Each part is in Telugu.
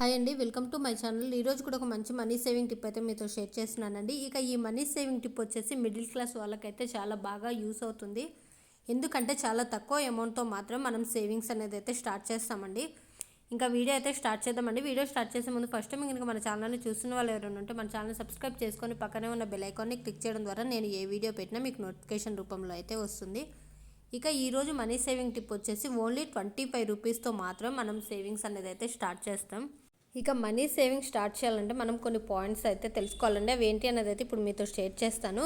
హాయ్ అండి వెల్కమ్ టు మై ఛానల్. ఈరోజు కూడా ఒక మంచి మనీ సేవింగ్ టిప్ అయితే మీతో షేర్ చేస్తున్నానండి. ఇక ఈ మనీ సేవింగ్ టిప్ వచ్చేసి మిడిల్ క్లాస్ వాళ్ళకైతే చాలా బాగా యూస్ అవుతుంది. ఎందుకంటే చాలా తక్కువ అమౌంట్తో మాత్రం మనం సేవింగ్స్ అనేది అయితే స్టార్ట్ చేస్తామండి. ఇంకా వీడియో అయితే స్టార్ట్ చేద్దామండి. వీడియో స్టార్ట్ చేసే ముందు ఫస్ట్ మీకు ఇంకా మన ఛానల్ని చూస్తున్న వాళ్ళు ఎవరైనా ఉంటే మన ఛానల్ సబ్స్క్రైబ్ చేసుకొని పక్కనే ఉన్న బెల్ ఐకాన్ని క్లిక్ చేయడం ద్వారా నేను ఏ వీడియో పెట్టినా మీకు నోటిఫికేషన్ రూపంలో అయితే వస్తుంది. ఇక ఈరోజు మనీ సేవింగ్ టిప్ వచ్చేసి ఓన్లీ ట్వంటీ ఫైవ్ రూపీస్తో మాత్రం మనం సేవింగ్స్ అనేది అయితే స్టార్ట్ చేస్తాం. ఇక మనీ సేవింగ్ స్టార్ట్ చేయాలంటే మనం కొన్ని పాయింట్స్ అయితే తెలుసుకోవాలండి. అవి ఏంటి అనేది అయితే ఇప్పుడు మీతో షేర్ చేస్తాను.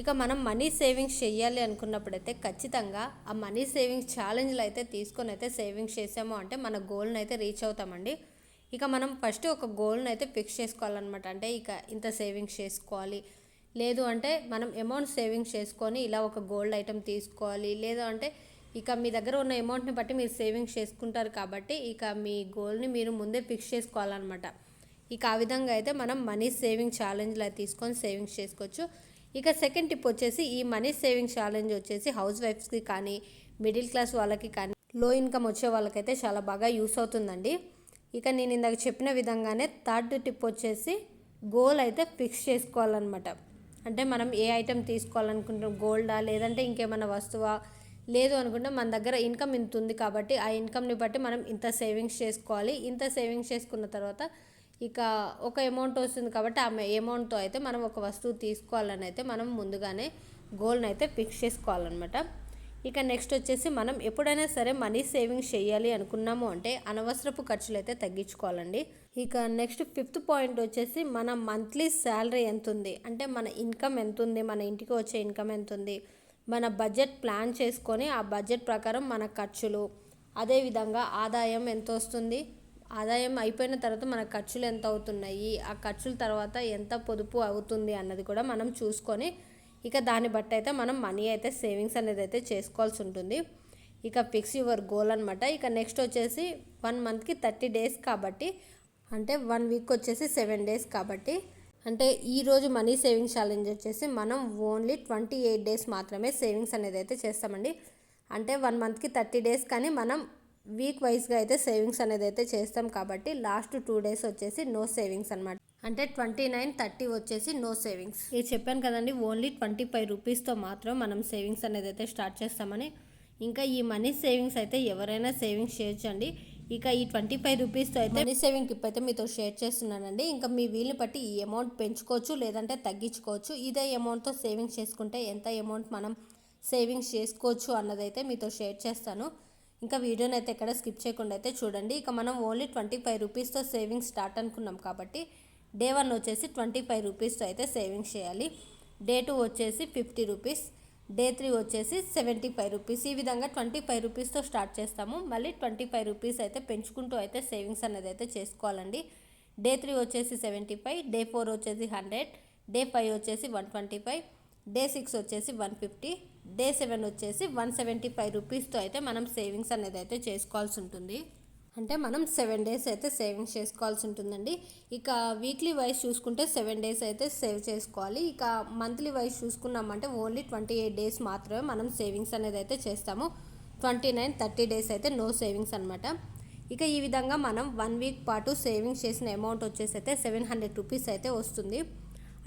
ఇక మనం మనీ సేవింగ్స్ చేయాలి అనుకున్నప్పుడైతే ఖచ్చితంగా ఆ మనీ సేవింగ్స్ ఛాలెంజ్లు అయితే తీసుకొని అయితే సేవింగ్స్ చేసాము అంటే మన గోల్ని అయితే రీచ్ అవుతామండి. ఇక మనం ఫస్ట్ ఒక గోల్ని అయితే ఫిక్స్ చేసుకోవాలన్నమాట. అంటే ఇక ఇంత సేవింగ్స్ చేసుకోవాలి. లేదు అంటే మనం అమౌంట్ సేవింగ్స్ చేసుకొని ఇలా ఒక గోల్డ్ ఐటెం తీసుకోవాలి. లేదు అంటే ఇక మీ దగ్గర ఉన్న అమౌంట్ని బట్టి మీరు సేవింగ్స్ చేసుకుంటారు కాబట్టి ఇక మీ గోల్ని మీరు ముందే ఫిక్స్ చేసుకోవాలన్నమాట. ఇక ఆ విధంగా అయితే మనం మనీ సేవింగ్ ఛాలెంజ్లా తీసుకొని సేవింగ్స్ చేసుకోవచ్చు. ఇక సెకండ్ టిప్ వచ్చేసి ఈ మనీ సేవింగ్ ఛాలెంజ్ వచ్చేసి హౌస్ వైఫ్స్కి కానీ మిడిల్ క్లాస్ వాళ్ళకి కానీ లో ఇన్కమ్ వచ్చే వాళ్ళకైతే చాలా బాగా యూస్ అవుతుందండి. ఇక నేను ఇందాక చెప్పిన విధంగానే థర్డ్ టిప్ వచ్చేసి గోల్ అయితే ఫిక్స్ చేసుకోవాలన్నమాట. అంటే మనం ఏ ఐటెం తీసుకోవాలనుకుంటున్నాం? గోల్డా లేదంటే ఇంకేమైనా వస్తువా? లేదు అనుకుంటే మన దగ్గర ఇన్కమ్ ఇంత ఉంది కాబట్టి ఆ ఇన్కమ్ని బట్టి మనం ఇంత సేవింగ్స్ చేసుకోవాలి. ఇంత సేవింగ్స్ చేసుకున్న తర్వాత ఇక ఒక అమౌంట్ వస్తుంది కాబట్టి ఆ అమౌంట్తో అయితే మనం ఒక వస్తువు తీసుకోవాలని అయితే మనం ముందుగానే గోల్ని అయితే ఫిక్స్ చేసుకోవాలన్నమాట. ఇక నెక్స్ట్ వచ్చేసి మనం ఎప్పుడైనా సరే మనీ సేవింగ్స్ చేయాలి అనుకున్నాము అంటే అనవసరపు ఖర్చులు అయితే తగ్గించుకోవాలండి. ఇక నెక్స్ట్ ఫిఫ్త్ పాయింట్ వచ్చేసి మన మంత్లీ శాలరీ ఎంత ఉంది అంటే మన ఇన్కమ్ ఎంత ఉంది మన ఇంటికి వచ్చే ఇన్కమ్ ఎంత ఉంది మన బడ్జెట్ ప్లాన్ చేసుకొని ఆ బడ్జెట్ ప్రకారం మన ఖర్చులు అదేవిధంగా ఆదాయం ఎంత వస్తుంది ఆదాయం అయిపోయిన తర్వాత మన ఖర్చులు ఎంత అవుతున్నాయి ఆ ఖర్చుల తర్వాత ఎంత పొదుపు అవుతుంది అన్నది కూడా మనం చూసుకొని ఇక దాన్ని బట్టి అయితే మనం మనీ అయితే సేవింగ్స్ అనేది అయితే చేసుకోవాల్సి ఉంటుంది. ఇక ఫిక్స్ యువర్ గోల్ అనమాట ఇక నెక్స్ట్ వచ్చేసి వన్ మంత్కి థర్టీ డేస్ కాబట్టి అంటే వన్ వీక్ వచ్చేసి సెవెన్ డేస్ కాబట్టి అంటే ఈరోజు మనీ సేవింగ్స్ ఛాలెంజ్ వచ్చేసి మనం ఓన్లీ ట్వంటీ ఎయిట్ డేస్ మాత్రమే సేవింగ్స్ అనేది అయితే చేస్తామండి. అంటే వన్ మంత్కి థర్టీ డేస్ కానీ మనం వీక్ వైజ్గా అయితే సేవింగ్స్ అనేది అయితే చేస్తాం కాబట్టి లాస్ట్ టూ డేస్ వచ్చేసి నో సేవింగ్స్ అనమాట అంటే ట్వంటీ నైన్ థర్టీ వచ్చేసి నో సేవింగ్స్. ఇది చెప్పాను కదండి ఓన్లీ ట్వంటీ ఫైవ్ రూపీస్తో మాత్రం మనం సేవింగ్స్ అనేది అయితే స్టార్ట్ చేస్తామని. ఇంకా ఈ మనీ సేవింగ్స్ అయితే ఎవరైనా సేవింగ్స్ చేయొచ్చండి. ఇక ఈ ట్వంటీ ఫైవ్ రూపీస్తో అయితే మనీ సేవింగ్ టిప్ అయితే మీతో షేర్ చేస్తున్నానండి. ఇంకా మీ వీలుని బట్టి ఈ అమౌంట్ పెంచుకోవచ్చు లేదంటే తగ్గించుకోవచ్చు. ఇదే అమౌంట్తో సేవింగ్స్ చేసుకుంటే ఎంత అమౌంట్ మనం సేవింగ్స్ చేసుకోవచ్చు అన్నదైతే మీతో షేర్ చేస్తాను. ఇంకా వీడియోని అయితే ఎక్కడ స్కిప్ చేయకుండా అయితే చూడండి. ఇక మనం ఓన్లీ ట్వంటీ ఫైవ్ రూపీస్తో సేవింగ్స్ స్టార్ట్ అనుకున్నాం కాబట్టి డే వన్ వచ్చేసి ట్వంటీ ఫైవ్ రూపీస్తో అయితే సేవింగ్స్ చేయాలి. డే టూ వచ్చేసి ఫిఫ్టీ రూపీస్. డే త్రీ వచ్చేసి సెవెంటీ ఫైవ్ రూపీస్. ఈ విధంగా ట్వంటీ ఫైవ్ రూపీస్తో స్టార్ట్ చేస్తాము. మళ్ళీ ట్వంటీ ఫైవ్ రూపీస్ అయితే పెంచుకుంటూ అయితే సేవింగ్స్ అనేది అయితే చేసుకోవాలండి. డే త్రీ వచ్చేసి సెవెంటీ ఫైవ్ డే ఫోర్ వచ్చేసి హండ్రెడ్ డే ఫైవ్ వచ్చేసి one twenty five day six వచ్చేసి వన్ ఫిఫ్టీ డే సెవెన్ వచ్చేసి వన్ సెవెంటీ ఫైవ్ రూపీస్తో అయితే మనం సేవింగ్స్ అనేది అయితే చేసుకోవాల్సి ఉంటుంది. అంటే మనం సెవెన్ డేస్ అయితే సేవింగ్స్ చేసుకోవాల్సి ఉంటుందండి. ఇక వీక్లీ వైజ్ చూసుకుంటే సెవెన్ డేస్ అయితే సేవ్ చేసుకోవాలి. ఇక మంత్లీ వైజ్ చూసుకున్నామంటే ఓన్లీ ట్వంటీ ఎయిట్ డేస్ మాత్రమే మనం సేవింగ్స్ అనేది అయితే చేస్తాము. ట్వంటీ నైన్ థర్టీ డేస్ అయితే నో సేవింగ్స్ అనమాట ఇక ఈ విధంగా మనం వన్ వీక్ పాటు సేవింగ్స్ చేసిన అమౌంట్ వచ్చేసి అయితే సెవెన్ హండ్రెడ్ రూపీస్ అయితే వస్తుంది.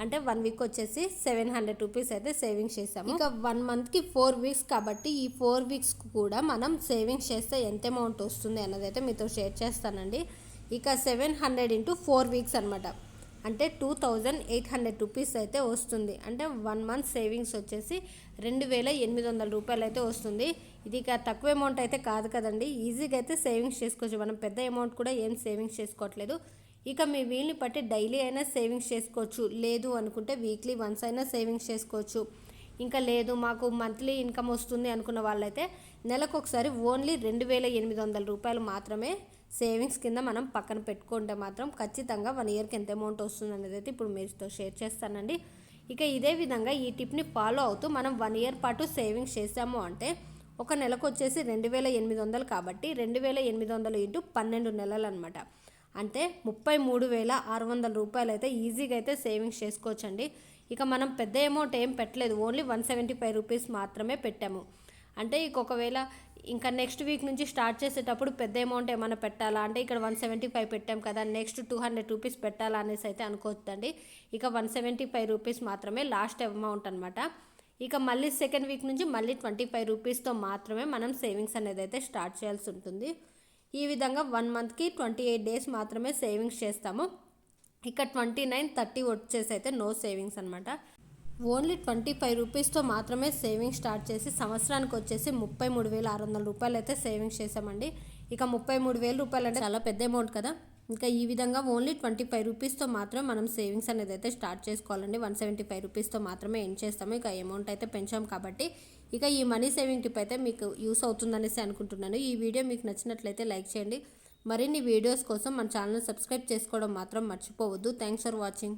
అంటే వన్ వీక్ వచ్చేసి సెవెన్ హండ్రెడ్ రూపీస్ అయితే సేవింగ్స్ చేసాము ఇంకా వన్ మంత్కి ఫోర్ వీక్స్ కాబట్టి ఈ ఫోర్ వీక్స్ కూడా మనం సేవింగ్స్ చేస్తే ఎంత అమౌంట్ వస్తుంది అన్నది అయితే మీతో షేర్ చేస్తానండి. ఇక seven hundred into four weeks అనమాట అంటే two thousand eight hundred rupees అయితే వస్తుంది. అంటే వన్ మంత్ సేవింగ్స్ వచ్చేసి రెండు వేల ఎనిమిది వందల రూపాయలు అయితే వస్తుంది. ఇది ఇక తక్కువ అమౌంట్ అయితే కాదు కదండి. ఈజీగా అయితే సేవింగ్స్ చేసుకోవచ్చు. మనం పెద్ద అమౌంట్ కూడా ఏం సేవింగ్స్ చేసుకోవట్లేదు. ఇక మీ వీల్ని బట్టి డైలీ అయినా సేవింగ్స్ చేసుకోవచ్చు. లేదు అనుకుంటే వీక్లీ వన్స్ అయినా సేవింగ్స్ చేసుకోవచ్చు. ఇంకా లేదు మాకు మంత్లీ ఇన్కమ్ వస్తుంది అనుకున్న వాళ్ళైతే నెలకు ఒకసారి ఓన్లీ రెండు వేల ఎనిమిది వందల రూపాయలు మాత్రమే సేవింగ్స్ కింద మనం పక్కన పెట్టుకుంటే మాత్రం ఖచ్చితంగా వన్ ఇయర్కి ఎంత అమౌంట్ వస్తుంది అనేది అయితే ఇప్పుడు మీరుతో షేర్ చేస్తానండి. ఇక ఇదే విధంగా ఈ టిప్ని ఫాలో అవుతూ మనం వన్ ఇయర్ పాటు సేవింగ్స్ చేసాము అంటే ఒక నెలకు వచ్చేసి రెండు వేల ఎనిమిది వందలు కాబట్టి రెండు వేల ఎనిమిది వందలు ఇంటూ పన్నెండు నెలలు అనమాట అంటే ముప్పై మూడు వేల ఆరు వందల రూపాయలు అయితే ఈజీగా అయితే సేవింగ్స్ చేసుకోవచ్చండి. ఇక మనం పెద్ద అమౌంట్ ఏం పెట్టలేదు. Only one seventy five rupees మాత్రమే పెట్టాము. అంటే ఇక ఒకవేళ ఇంకా నెక్స్ట్ వీక్ నుంచి స్టార్ట్ చేసేటప్పుడు పెద్ద అమౌంట్ ఏమైనా పెట్టాలా? అంటే ఇక్కడ వన్ సెవెంటీ ఫైవ్ పెట్టాం కదా నెక్స్ట్ టూ హండ్రెడ్ రూపీస్ పెట్టాలా అనేసి అయితే అనుకోవద్దండి. ఇక వన్ సెవెంటీ ఫైవ్ రూపీస్ మాత్రమే లాస్ట్ అమౌంట్ అనమాట ఇక మళ్ళీ సెకండ్ వీక్ నుంచి మళ్ళీ ట్వంటీ ఫైవ్ రూపీస్తో మాత్రమే మనం సేవింగ్స్ అనేది అయితే స్టార్ట్ చేయాల్సి ఉంటుంది. ఈ విధంగా వన్ మంత్కి ట్వంటీ ఎయిట్ డేస్ మాత్రమే సేవింగ్స్ చేస్తాము. ఇక ట్వంటీ నైన్ థర్టీ వచ్చేసి అయితే నో సేవింగ్స్ అనమాట ఓన్లీ ట్వంటీ ఫైవ్ రూపీస్తో మాత్రమే సేవింగ్ స్టార్ట్ చేసి సంవత్సరానికి వచ్చేసి ముప్పై మూడు వేల ఆరు వందల రూపాయలు అయితే సేవింగ్స్ చేసామండి ఇక ముప్పై మూడు వేల రూపాయలు అంటే చాలా పెద్ద అమౌంట్ కదా. ఇంకా ఈ విధంగా ఓన్లీ ట్వంటీ ఫైవ్ రూపీస్తో మాత్రం మనం సేవింగ్స్ అనేది అయితే స్టార్ట్ చేసుకోవాలండి. వన్ సెవెంటీ ఫైవ్ రూపీస్తో మాత్రమే ఎండ్ చేస్తాము ఇక అమౌంట్ అయితే పెంచాం కాబట్టి. ఇక ఈ మనీ సేవింగ్ టిప్ అయితే మీకు యూస్ అవుతుందనేసి అనుకుంటున్నాను. ఈ వీడియో మీకు నచ్చినట్లయితే లైక్ చేయండి. మరిన్ని వీడియోస్ కోసం మన ఛానల్ సబ్స్క్రైబ్ చేసుకోవడం మాత్రం మర్చిపోవద్దు. Thanks for watching.